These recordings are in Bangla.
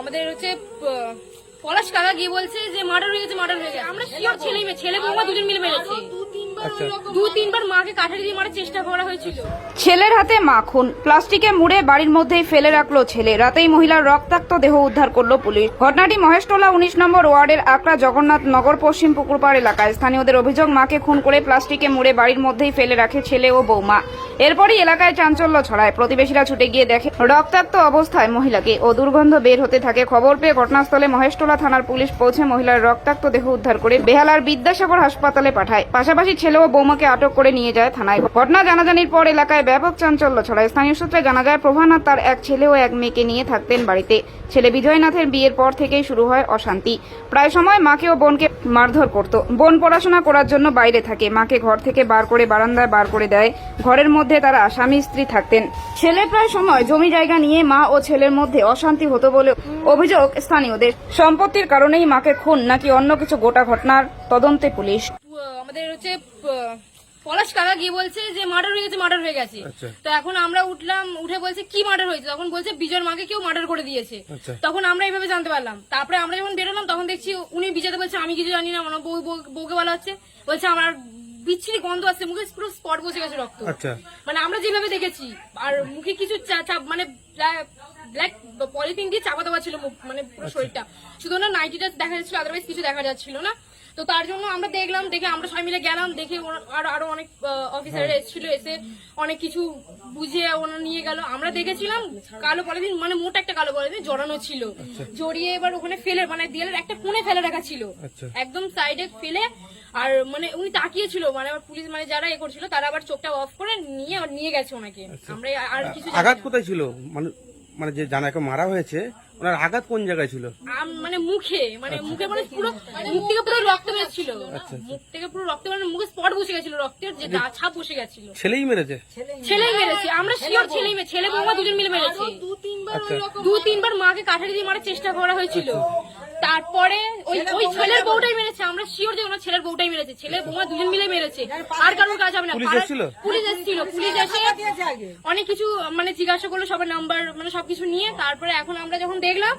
আমাদের হচ্ছে পলাশ কাকা গিয়ে বলছে যে মার্ডার হয়ে গেছে মার্ডার হয়ে গেছে। আমরা শিওর ছেলে মেয়ে ছেলে বৌমা দুজন মিলে মেরেছে। আচ্ছা। দু তিনবার মাকে কাঠারি দিয়ে মারার চেষ্টা করা হয়েছিল। ছেলের হাতে মাখন প্লাস্টিকে মুড়ে বাড়ির মধ্যেই ফেলে রাখল ছেলে। রাতেই মহিলার রক্তাক্ত দেহ উদ্ধার করল পুলিশ। ঘটনাটি মহেশটোলা উনিশ নম্বর ওয়ার্ডের আকরা জগন্নাথ নগর পশ্চিম পুকুরপাড় এলাকায়। স্থানীয়দের অভিযোগ মাকে খুন করে প্লাস্টিকে মুড়ে বাড়ির মধ্যেই ফেলে রাখে ছেলে ও বৌমা। এরপরই এলাকায় চাঞ্চল্য ছড়ায়। প্রতিবেশীরা ছুটে গিয়ে দেখে, রক্তাক্ত অবস্থায় মহিলাকে ও দুর্গন্ধ বের হতে থাকে। খবর পেয়ে ঘটনাস্থলে মহেশটোলা থানার পুলিশ পৌঁছে মহিলার রক্তাক্ত দেহ উদ্ধার করে বেহালার বিদ্যাসাগর হাসপাতালে পাঠায়। পাশাপাশি ছেলে ও বৌমাকে আটক করে নিয়ে যায় থানায়। ঘটনা জানাজানির পর এলাকায় ব্যাপক চাঞ্চল্য ছড়ায়। স্থানীয় সূত্রে জানা যায় প্রভানাথ তার এক ছেলে ও এক মেয়েকে নিয়ে থাকতেন বাড়িতে। ছেলে বিজয়নাথের বিয়ের পর থেকেই শুরু হয় অশান্তি। প্রায় সময় মাকে ও বোনকে মারধর করত। বোন পড়াশোনা করার জন্য বাইরে থাকে। মাকে ঘর থেকে বার করে বারান্দায় বার করে দেয়। ঘরের মধ্যে তারা স্বামী স্ত্রী থাকতেন। ছেলে প্রায় সময় জমি জায়গা নিয়ে মা ও ছেলের মধ্যে অশান্তি হতো বলে অভিযোগ স্থানীয়দের। সম্পত্তির কারণেই মাকে খুন নাকি অন্য কিছু গোটা ঘটনার তদন্তে পুলিশ। আমাদের হচ্ছে পলাশ কাকা গিয়ে বলছে যে মার্ডার হয়ে গেছে মার্ডার হয়ে গেছে। আচ্ছা। তো এখন আমরা উঠলাম উঠে বলছে কি মার্ডার হয়েছে? তখন বলছে বিজয়ের মাকে কেউ মার্ডার করে দিয়েছে। আচ্ছা। তখন আমরা এইভাবে জানতে পারলাম। তারপরে আমরা যখন বেরোলাম তখন দেখছি উনি বিজয়তে বলছে আমি কিছু জানি না আমার বউ বউ- বউকে বলা হচ্ছে। বলছে আমার বিচ্ছিরি গন্ধ আসছে মুখে পুরো স্পট বসে গেছে রক্ত। আচ্ছা। মানে আমরা যেভাবে দেখেছি আর মুখে কিছু চাপ মানে ব্ল্যাক পলিথিন দিয়ে চাপা দেওয়া ছিল মুখ মানে পুরো শরীরটা। শুধু না নাইটিটা দেখা যাচ্ছিল আদারওয়াইজ কিছু দেখা যাচ্ছিল না। তো তার জন্য আমরা দেখলাম দেখে আমরা সবাই মিলে গেলাম দেখে আরও আরও অনেক অফিসাররা এসেছিল এসে অনেক কিছু বুঝিয়ে ওরা নিয়ে গেল। আমরা দেখেছিলাম কালো পলিথিন মানে মোটা একটা কালো পলিথিন জড়ানো ছিল। জড়িয়ে এবার ওখানে ফেলে মানে দেয়ালের একটা কোণে ফেলে রাখা ছিল। আচ্ছা। একদম সাইডে ফেলে আর মানে উনি তাকিয়েছিল মানে আবার পুলিশ মানে যারা এ করছিল তারা আবার চোখটা অফ করে নিয়ে আবার নিয়ে গেছে ওনাকে। আমরা আর কিছু আঘাত কোথায় ছিল? মানে মানে যে জানাকে মারা হয়েছে ওনার আঘাত কোন জায়গায় ছিল? মানে মুখে মানে মুখে মানে পুরো মুখ থেকে পুরো রক্ত বেরোচ্ছিল। মুখ থেকে পুরো রক্ত মানে মুখে স্পট বসে গেছিল রক্তের যে দা- ছাপ বসে গেছিল। ছেলেই মেরেছে? ছেলেই মেরেছে। আমরা শিওর ছেলেই মেরে ছেলে বৌমা দুজন মিলে মেরেছে। দু তিনবার দু তিনবার মাকে কাঠারি দিয়ে মারার চেষ্টা করা হয়েছিল। তারপরে ওই ওই ছেলের বউটাই মেরেছে আমরা শিওর যে ওনার ছেলের বউটাই মেরেছে। ছেলে বৌমা দুজন মিলে মেরেছে। আর কারোর কাজ হবে না। পুলিশ এসেছিল? পুলিশ এসেছিল। পুলিশ এসে অনেক কিছু মানে জিজ্ঞাসা করল সবার নাম্বার মানে সবকিছু নিয়ে। তারপরে এখন আমরা যখন দেখলাম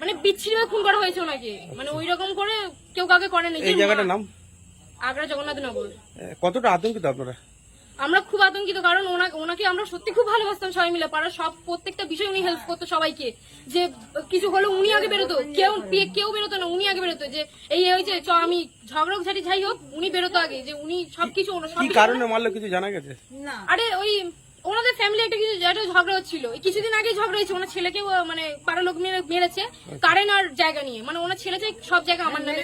মানে বিচ্ছিরি খুন করা হয়েছে ওনাকে। মানে ওই রকম করে কেউ কাউকে করেনি। এই জায়গাটার নাম? আগ্রা জগন্নাথ নগর। কতটা আতঙ্কিত আপনারা? আমরা খুব আতঙ্কিত কারণ ওনাকে আমরা সত্যি খুব ভালোবাসতাম সবাই মিলে পাড়ার সব প্রত্যেকটা বিষয় উনি হেল্প করতো সবাইকে। যে কিছু হলো উনি আগে বেরোতো কেউ কেউ বেরোতো না উনি আগে বেরোতো যে এই ওই হয়েছে চ আমি ঝগড়া ঝাড়ি যাই হোক উনি বেরোতো আগে যে উনি সবকিছু সবকিছু কারণে মারলো কিছু জানা গেছে? আরে ওই ওনাদের ফ্যামিলি একটা কিছু একটা ঝগড়া হচ্ছিল। এই কিছুদিন আগে ঝগড়া হয়েছে। ওনার ছেলেকে মানে পাড়ার লোক মেরেছে। কারেন্ট আর জায়গা নিয়ে। মানে ওনার ছেলে চাই সব জায়গা আমার নামে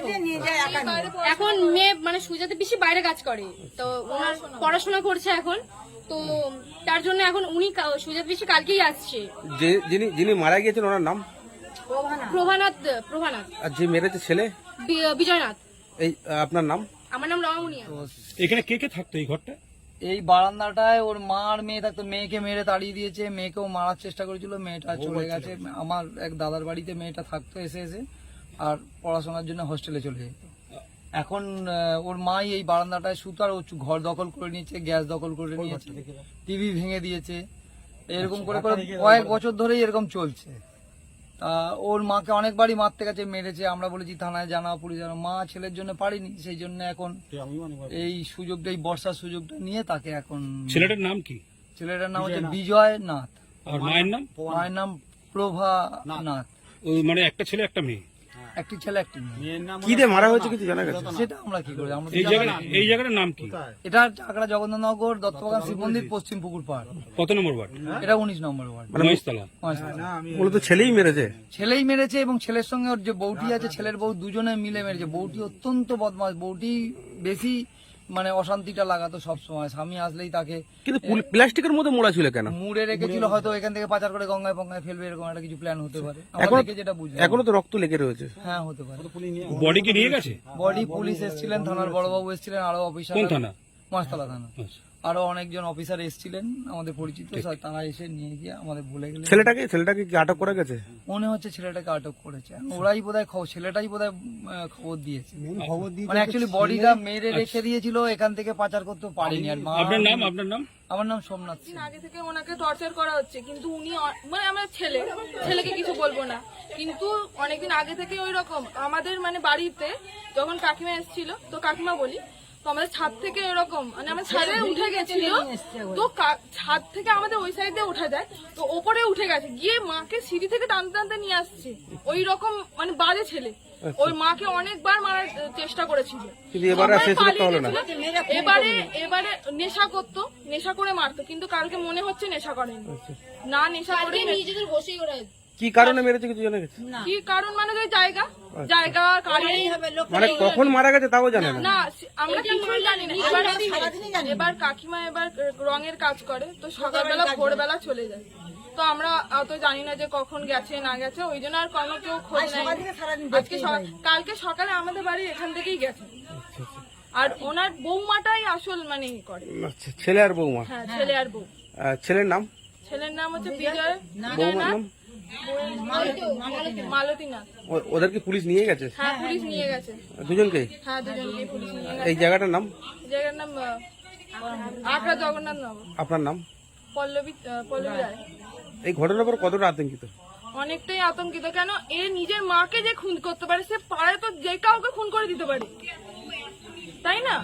এখন মেয়ে মানে সুজাতে বেশি বাইরে কাজ করে। তো ওনার পড়াশোনা। করছে এখন। তো তার জন্য এখন উনি কা- সুজাত বেশি কালকেই আসছে। যে যিনি যিনি মারা গিয়েছেন ওনার নাম? প্রভানাথ। প্রভানাথ আর যে মেরেছে ছেলে? বিজয়নাথ। এই আপনার নাম? আমার নাম রমামুনিয়া এখানে কে কে থাকতো এই ঘরটা এই বারান্দাটায় ওর মা আর মেয়ে থাকতো। মেয়েকে মেরে তাড়িয়ে দিয়েছে মেয়েকেও মারার চেষ্টা করেছিল মেয়েটা চলে গেছে। আমার এক দাদার বাড়িতে মেয়েটা থাকতো এসে এসে আর পড়াশোনার জন্য হোস্টেলে চলে যেত। এখন ওর মাই এই বারান্দাটায় সুতার ও ঘর দখল করে নিয়েছে গ্যাস দখল করে নিয়েছে টিভি ভেঙে দিয়েছে। এরকম করে করে কয়েক বছর ধরেই এরকম চলছে। তা ওর মাকে অনেকবারই মারতে গেছে মেরেছে। আমরা বলেছি থানায় জানা পুলিশ জানা মা ছেলের জন্য পারিনি সেই জন্য এখন এই সুযোগটা এই বর্ষার সুযোগটা নিয়ে তাকে এখন ছেলেটার নাম কি? ছেলেটার নাম হচ্ছে বিজয় নাথ। আর মায়ের নাম? মায়ের নাম প্রভা নাথ। মানে একটা ছেলে একটা মেয়ে। একটি ছেলে একটি মেয়ে। কি দিয়ে মারা হয়েছে কিছু জানা গেছে? সেটা আমরা কি করি? আমরা এই জায়গা এই জায়গাটার নাম কি? এটা চাকরা জগন্নাথনগর দত্তবাগান শিব মন্দির পশ্চিম পুকুর পাড়। কত নম্বর ওয়ার্ড? এটা উনিশ নম্বর ওয়ার্ড। মহেশতলা। মহেশতলা। মূলত ছেলেই মেরেছে? ছেলেই মেরেছে এবং ছেলের সঙ্গে ওর যে বউটি আছে ছেলের বউ দুজনে মিলে মেরেছে। বউটি অত্যন্ত বদমাস বউটি বেশি মানে অশান্তিটা লাগাতো সব সময় স্বামী আসলেই তাকে কিন্তু প্লাস্টিকের মধ্যে মোড়া ছিল কেন? মুড়ে রেখেছিল হয়তো এখান থেকে পাচার করে গঙ্গায় পঙ্গায় ফেলবে এরকম একটা কিছু প্ল্যান হতে পারে। এখনও যেটা বুঝলাম। এখনও তো রক্ত লেগে রয়েছে। হ্যাঁ হতে পারে। বডি কি নিয়ে গেছে? বডি পুলিশ এসেছিলেন থানার বড়বাবু এসেছিলেন আরও অফিসার কোন থানা? মাসতলা থানা। আচ্ছা। আরও অনেকজন অফিসার এসেছিলেন আমাদের পরিচিত স্যার তারা এসে নিয়ে গিয়ে আমাদের বলে গেলেন। ছেলেটাকে ছেলেটাকে কি আটক করা গেছে? মনে হচ্ছে ছেলেটাকে আটক করেছে। ওরাই বোধহয় খবর ছেলেটাই বোধহয় খবর দিয়েছে। মানে অ্যাকচুয়ালি বডিটা মেরে রেখে দিয়েছিল এখান থেকে পাচার করতে পারিনি আর মা। আপনার নাম আপনার নাম? আমার নাম সোমনাথ সিং। আগে থেকে ওনাকে টর্চার করা হচ্ছে কিন্তু উনি মানে আমার ছেলে ছেলেকে কিছু বলব না। কিন্তু অনেকদিন আগে থেকে ওই রকম আমাদের মানে বাড়িতে যখন কাকিমা এসেছিল তো কাকিমা বলি তো আমাদের ছাদ থেকে এরকম মানে আমার ছাদে উঠে গেছিল। তো ছাদ থেকে আমাদের ওই সাইডে উঠে যায়। তো ওপরে উঠে গেছে। গিয়ে মাকে সিঁড়ি থেকে টানতে টানতে নিয়ে আসছে। ওই রকম মানে বাজে ছেলে। ওই মাকে অনেকবার মারার চেষ্টা করেছিল। এবারে। এবারে এবারে নেশা করতো নেশা করে মারতো। কিন্তু কালকে মনে হচ্ছে নেশা করেনি। না নেশা করে নিজেদের বসেই ওরা কি কারণে মেরেছে কিছু জানা গেছে? কি কারণ মানে যে জায়গা? জায়গা কারণ মানে কখন মারা গেছে তাও জানে না। না আমরা কিছুই জানি না। এবার এবার কাকিমা এবার রঙের কাজ করে তো সকালবেলা ভোরবেলা চলে যায়। তো আমরা অত জানি না যে কখন গেছে না গেছে ওই জন্য আর কোনো কেউ খোঁজ আজকে কালকে সকালে আমাদের বাড়ি এখান থেকেই গেছে। আর ওনার বৌমাটাই আসল মানে করে। আচ্ছা, ছেলে আর বৌমা? হ্যাঁ ছেলে আর বউ। ছেলের নাম? ছেলের নাম হচ্ছে বিজয়? বৌমার নাম? ওদেরকে পুলিশ নিয়ে গেছে? হ্যাঁ পুলিশ নিয়ে গেছে। দুজনকে? হ্যাঁ দুজনকে পুলিশ নিয়ে গেছে। এই জায়গাটার নাম? জায়গার নাম আখড়া জগন্নাথ নগর। আপনার নাম? পল্লবী পল্লবী রায়। এই ঘটনার পর কতটা আতঙ্কিত? অনেকটাই আতঙ্কিত কেন এ নিজের মাকে যে খুন করতে পারে সে পারে তো যে কাউকে খুন করে দিতে পারে। তাই না?